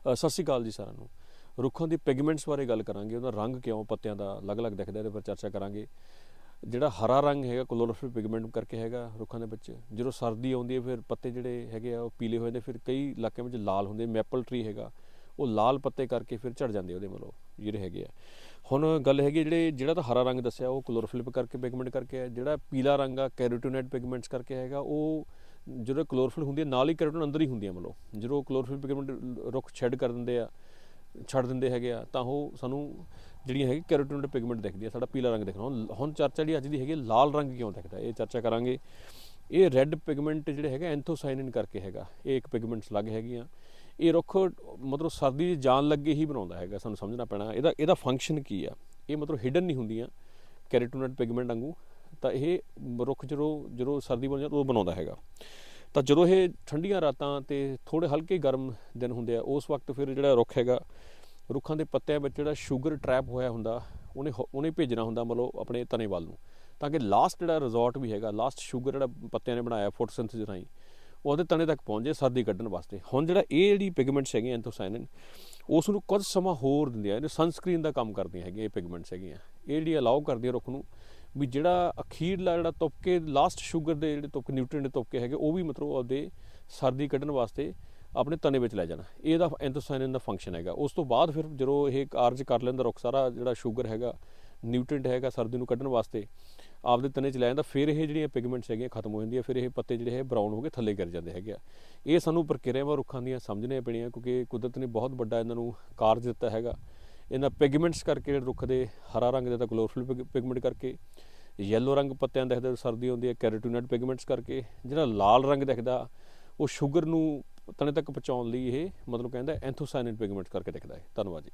ਸਤਿ ਸ਼੍ਰੀ ਅਕਾਲ ਜੀ ਸਾਰਿਆਂ ਨੂੰ। ਰੁੱਖਾਂ ਦੀ ਪਿਗਮੈਂਟਸ ਬਾਰੇ ਗੱਲ ਕਰਾਂਗੇ, ਉਹਦਾ ਰੰਗ ਕਿਉਂ ਪੱਤਿਆਂ ਦਾ ਅਲੱਗ-ਅਲੱਗ ਦਿਖਦਾ ਇਹਦੇ ਪਰ ਚਰਚਾ ਕਰਾਂਗੇ। ਜਿਹੜਾ ਹਰਾ ਰੰਗ ਹੈਗਾ ਕਲੋਰੋਫਿਲ ਪਿਗਮੈਂਟ ਕਰਕੇ ਹੈਗਾ ਰੁੱਖਾਂ ਦੇ ਵਿੱਚ, ਜਦੋਂ ਸਰਦੀ ਆਉਂਦੀ ਹੈ, ਫਿਰ ਪੱਤੇ ਜਿਹੜੇ ਹੈਗੇ ਆ, ਉਹ ਪੀਲੇ ਹੋ ਜਾਂਦੇ, ਫਿਰ ਕਈ ਇਲਾਕਿਆਂ ਵਿੱਚ ਲਾਲ ਹੁੰਦੇ ਮੈਪਲ ਟਰੀ ਹੈਗਾ, ਉਹ ਲਾਲ ਪੱਤੇ ਕਰਕੇ ਫਿਰ ਝੜ ਜਾਂਦੇ ਉਹਦੇ ਮਤਲਬ ਜਿਹੜੇ ਹੈਗੇ ਆ। ਹੁਣ ਗੱਲ ਹੈਗੀ ਜਿਹੜੇ, ਜਿਹੜਾ ਤਾਂ ਹਰਾ ਰੰਗ ਦੱਸਿਆ, ਉਹ ਕਲੋਰੋਫਿਲ ਕਰਕੇ ਪਿਗਮੈਂਟ ਕਰਕੇ ਹੈ ਜਿਹੜਾ ਪੀਲਾ ਰੰਗ ਆ ਕੈਰੋਟੀਨੋਇਡ ਪਿਗਮੈਂਟਸ ਕਰਕੇ ਹੈਗਾ, ਉਹ ਜਦੋਂ ਕਲੋਰੋਫਿਲ ਹੁੰਦੀ ਹੈ, ਨਾਲ ਹੀ ਕੈਰੋਟਿਨ ਅੰਦਰ ਹੀ ਹੁੰਦੀਆਂ ਮਤਲਬ। ਜਦੋਂ ਕਲੋਰੋਫਿਲ ਪਿਗਮੈਂਟ ਰੁੱਖ ਛੱਡ ਕਰ ਦਿੰਦੇ ਆ, ਛੱਡ ਦਿੰਦੇ ਹੈਗੇ ਆ, ਤਾਂ ਉਹ ਸਾਨੂੰ ਜਿਹੜੀਆਂ ਹੈਗੀ ਕੈਰੋਟਿਨੋਇਡ ਪਿਗਮੈਂਟ ਦਿਖਦੀ ਆ, ਸਾਡਾ ਪੀਲਾ ਰੰਗ ਦਿਖਣਾ ਹੁਣ ਹੁਣ ਚਰਚਾ ਜਿਹੜੀ ਅੱਜ ਦੀ ਹੈਗੀ ਲਾਲ ਰੰਗ ਕਿਉਂ ਦਿਖਦਾ? ਇਹ ਚਰਚਾ ਕਰਾਂਗੇ। ਇਹ ਰੈੱਡ ਪਿਗਮੈਂਟ ਜਿਹੜੇ ਹੈਗਾ ਐਂਥੋਸਾਇਨਿਨ ਕਰਕੇ ਹੈਗਾ। ਇਹ ਇੱਕ ਪਿਗਮੈਂਟਸ ਲੱਗ ਹੈਗੀਆਂ। ਇਹ ਰੁੱਖ ਮਤਲਬ ਸਰਦੀ ਦੀ ਜਾਨ ਲੱਗੇ ਹੀ ਬਣਾਉਂਦਾ ਹੈਗਾ, ਸਾਨੂੰ ਸਮਝਣਾ ਪੈਣਾ। ਇਹਦਾ ਇਹਦਾ ਫੰਕਸ਼ਨ ਕੀ ਆ? ਇਹ ਮਤਲਬ ਹਿਡਨ ਨਹੀਂ ਹੁੰਦੀਆਂ ਕੈਰੋਟਿਨੋਇਡ ਪਿਗਮੈਂਟ ਵਾਂਗੂ। ਤਾਂ ਇਹ ਰੁੱਖ ਜਦੋਂ ਜਦੋਂ ਸਰਦੀ ਬਣ ਜਾਂਦਾ ਉਦੋਂ ਬਣਾਉਂਦਾ ਹੈਗਾ। ਤਾਂ ਜਦੋਂ ਇਹ ਠੰਡੀਆਂ ਰਾਤਾਂ ਤੇ ਥੋੜੇ ਹਲਕੇ ਗਰਮ ਦਿਨ ਹੁੰਦੇ ਆ, ਉਸ ਵਕਤ ਫਿਰ ਜਿਹੜਾ ਰੁੱਖ ਹੈਗਾ, ਰੁੱਖਾਂ ਦੇ ਪੱਤਿਆਂ ਵਿੱਚ ਜਿਹੜਾ ਸ਼ੂਗਰ ਟਰੈਪ ਹੋਇਆ ਹੁੰਦਾ, ਉਹਨੇ ਉਹਨੇ ਭੇਜਣਾ ਹੁੰਦਾ ਮਤਲਬ ਆਪਣੇ ਤਣੇ ਵੱਲ ਨੂੰ। ਤਾਂ ਕਿ ਲਾਸਟ ਜਿਹੜਾ ਰਿਜ਼ੋਰਟ ਵੀ ਹੈਗਾ ਲਾਸਟ ਸ਼ੂਗਰ ਜਿਹੜਾ ਪੱਤਿਆਂ ਨੇ ਬਣਾਇਆ ਫੋਟੋਸਿੰਥੇਸਿਸ ਰਾਹੀਂ ਉਹਦੇ ਤਣੇ ਤੱਕ ਪਹੁੰਚ ਜਾਏ ਸਰਦੀ ਕੱਢਣ ਵਾਸਤੇ। ਹੁਣ ਜਿਹੜਾ ਇਹ ਜਿਹੜੀ ਪਿਗਮੈਂਟਸ ਹੈਗੀਆਂ ਐਂਥੋਸਾਇਨਿਨ ਉਸ ਨੂੰ ਕੁਝ ਸਮਾਂ ਹੋਰ ਦਿੰਦੀਆਂ ਇਹ ਸਨਸਕ੍ਰੀਨ ਦਾ ਕੰਮ ਕਰਦੀਆਂ ਹੈਗੀਆਂ, ਇਹ ਪਿਗਮੈਂਟਸ ਹੈਗੀਆਂ। ਇਹ ਜਿਹੜੀ ਅਲਾਉ ਕਰਦੀਆਂ ਰੁੱਖ ਨੂੰ ਵੀ ਜਿਹੜਾ ਅਖੀਰਲਾ ਜਿਹੜਾ ਤੁਪਕੇ ਲਾਸਟ ਸ਼ੂਗਰ ਦੇ ਜਿਹੜੇ ਤੁਪਕੇ ਨਿਊਟ੍ਰੀਐਂਟ ਦੇ ਤੁਪਕੇ ਹੈਗੇ, ਉਹ ਵੀ ਮਤਲਬ ਆਪਦੇ ਸਰਦੀ ਕੱਢਣ ਵਾਸਤੇ ਆਪਣੇ ਤਣੇ ਵਿੱਚ ਲੈ ਜਾਣਾ। ਇਹਦਾ ਐਂਥੋਸਾਇਨਿਨ ਦਾ ਫੰਕਸ਼ਨ ਹੈਗਾ। ਉਸ ਤੋਂ ਬਾਅਦ ਫਿਰ ਜਦੋਂ ਇਹ ਕਾਰਜ ਕਰ ਲੈਂਦਾ, ਰੁੱਖ ਸਾਰਾ ਜਿਹੜਾ ਸ਼ੂਗਰ ਹੈਗਾ ਨਿਊਟ੍ਰੀਐਂਟ ਹੈਗਾ ਸਰਦੀ ਨੂੰ ਕੱਢਣ ਵਾਸਤੇ, ਆਪਦੇ ਤਨੇ ਚ ਲੈ ਜਾਂਦਾ, ਫਿਰ ਇਹ ਜਿਹੜੀਆਂ ਪਿਗਮੈਂਟਸ ਹੈਗੀਆਂ ਖਤਮ ਹੋ ਜਾਂਦੀਆਂ, ਫਿਰ ਇਹ ਪੱਤੇ ਜਿਹੜੇ ਹੈ ਬਰਾਊਨ ਹੋ ਕੇ ਥੱਲੇ ਗਿਰ ਜਾਂਦੇ ਹੈਗੇ ਆ। ਇਹ ਸਾਨੂੰ ਪ੍ਰਕਿਰਿਆਵਾਂ ਰੁੱਖਾਂ ਦੀਆਂ ਸਮਝਣੀਆਂ ਪੈਣੀਆਂ, ਕਿਉਂਕਿ ਕੁਦਰਤ ਨੇ ਬਹੁਤ ਵੱਡਾ ਇਹਨਾਂ ਨੂੰ ਕਾਰਜ ਦਿੱਤਾ ਹੈਗਾ। ਇਹਨਾਂ ਪਿਗਮੈਂਟਸ ਕਰਕੇ ਜਿਹੜੇ ਰੁੱਖ ਦੇ ਹਰਾ ਰੰਗ ਦੇ ਤਾਂ ਕਲੋਰੋਫਿਲ ਪਿਗਮੈਂਟ ਕਰਕੇ ਯੈਲੋ ਰੰਗ ਪੱਤਿਆਂ ਦਾ ਦਿਖਦਾ, ਸਰਦੀ ਹੁੰਦੀ ਹੈ ਕੈਰੋਟਿਨੋਇਡ ਪਿਗਮੈਂਟਸ ਕਰਕੇ, ਜਿਹੜਾ ਲਾਲ ਰੰਗ ਦਿਖਦਾ, ਉਹ ਸ਼ੂਗਰ ਨੂੰ ਤਣੇ ਤੱਕ ਪਹੁੰਚਾਉਣ ਲਈ ਇਹ ਮਤਲਬ ਕਹਿੰਦਾ ਐਂਥੋਸਾਇਨਿਨ ਪਿਗਮੈਂਟਸ ਕਰਕੇ ਦਿਖਦਾ ਹੈ। ਧੰਨਵਾਦ ਜੀ।